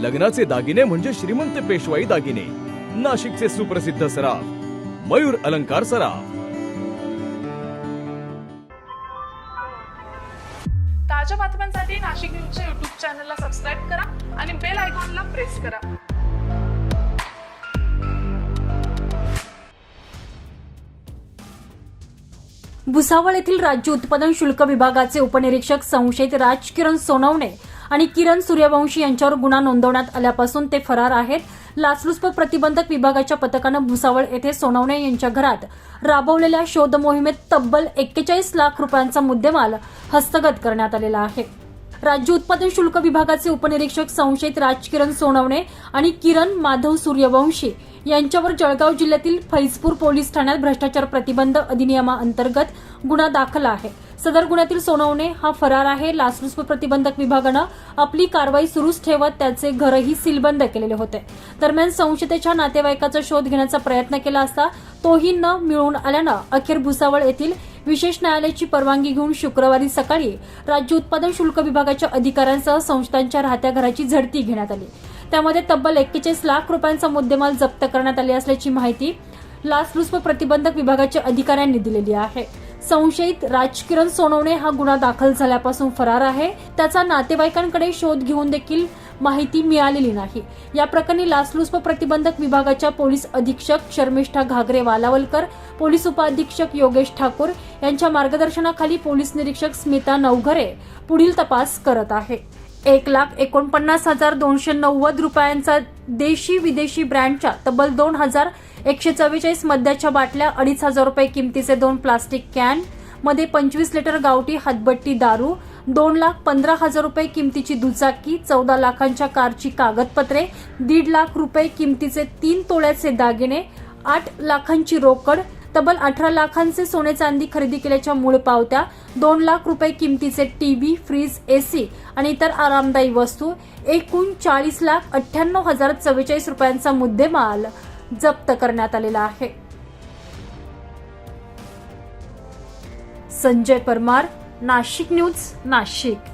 लग्नाचे दागिने म्हणजे श्रीमंत पेशवाई दागिने. नाशिकचे सुप्रसिद्ध सराफ मयूर अलंकार सराफ. ताज्या बातम्यांसाठी नाशिक न्यूजच्या युट्यूब चॅनलला सबस्क्राईब करा आणि बेल आयकॉनला प्रेस करा. भुसावळ येथील राज्य उत्पादन शुल्क विभागाचे उपनिरीक्षक संशयित राजकिरण सोनवणे आणि किरण सूर्यवंशी यांच्यावर गुन्हा नोंदवण्यात आल्यापासून ते फरार आहेत. लाचलुचपत प्रतिबंधक विभागाच्या पथकानं भुसावळ येथे सोनवणे यांच्या घरात राबवलेल्या शोध मोहिमेत तब्बल एक्केचाळीस लाख रुपयांचा मुद्देमाल हस्तगत करण्यात आलेला आहे. राज्य उत्पादन शुल्क विभागाचे उपनिरीक्षक संशयित राजकिरण सोनवणे आणि किरण माधव सूर्यवंशी यांच्यावर जळगाव जिल्ह्यातील फैजपूर पोलीस ठाण्यात भ्रष्टाचार प्रतिबंध अधिनियमाअंतर्गत गुन्हा दाखल आहे. सदर गुन्ह्यातील सोनवणे हा फरार आहे. लाचलुचपत प्रतिबंधक विभागानं आपली कारवाई सुरूच ठेवत त्याचे घरही सीलबंद केलेले होते. दरम्यान संशयतेच्या नातेवाईकाचा शोध घेण्याचा प्रयत्न केला असता तोही न मिळून आल्यानं अखेर भुसावळ येथील विशेष न्यायालयाची परवानगी घेऊन शुक्रवारी सकाळी राज्य उत्पादन शुल्क विभागाच्या अधिकाऱ्यांसह संस्थांच्या राहत्या घराची झडती घेण्यात आली. त्यामध्ये तब्बल एक्केचाळीस लाख रुपयांचा मुद्देमाल जप्त करण्यात आली असल्याची माहिती लाचलुचप प्रतिबंधक विभागाच्या अधिकाऱ्यांनी दिलेली आहे. संशयित राजकिरण सोनवणे हा गुन्हा दाखल झाल्यापासून फरार आहे. त्याचा नातेवाईकांकडे शोध घेऊन देखील माहिती मिळालेली नाही. या प्रकरणी लाचलुचप प्रतिबंधक विभागाच्या पोलीस अधीक्षक शर्मिष्ठा घागरे वालावलकर पोलीस उपअधीक्षक योगेश ठाकूर यांच्या मार्गदर्शनाखाली पोलीस निरीक्षक स्मिता नवघरे पुढील तपास करत आहे. एक लाख एकोणपन्नास हजार दोनशे नव्वद रुपयांचा देशी विदेशी ब्रँडच्या तब्बल दोन हजार एकशे चव्वेचाळीस मद्याच्या बाटल्या अडीच हजार रुपये किमतीचे दोन प्लास्टिक कॅनमध्ये पंचवीस लिटर गावठी हातबट्टी दारू दोन लाख पंधरा हजार रुपये किमतीची दुचाकी चौदा लाखांच्या कारची कागदपत्रे दीड लाख रुपये किमतीचे तीन तोळ्याचे दागिने आठ लाखांची रोकड तब्बल अठरा लाखांचे सोने चांदी खरेदी केल्याच्या मूळ पावत्या दोन लाख रुपये किमतीचे टीव्ही फ्रीज एसी आणि इतर आरामदायी वस्तू एकूण चाळीस लाख अठ्ठ्याण्णव हजार चव्वेचाळीस रुपयांचा मुद्देमाल जप्त करण्यात आलेला आहे. संजय परमार नाशिक न्यूज नाशिक.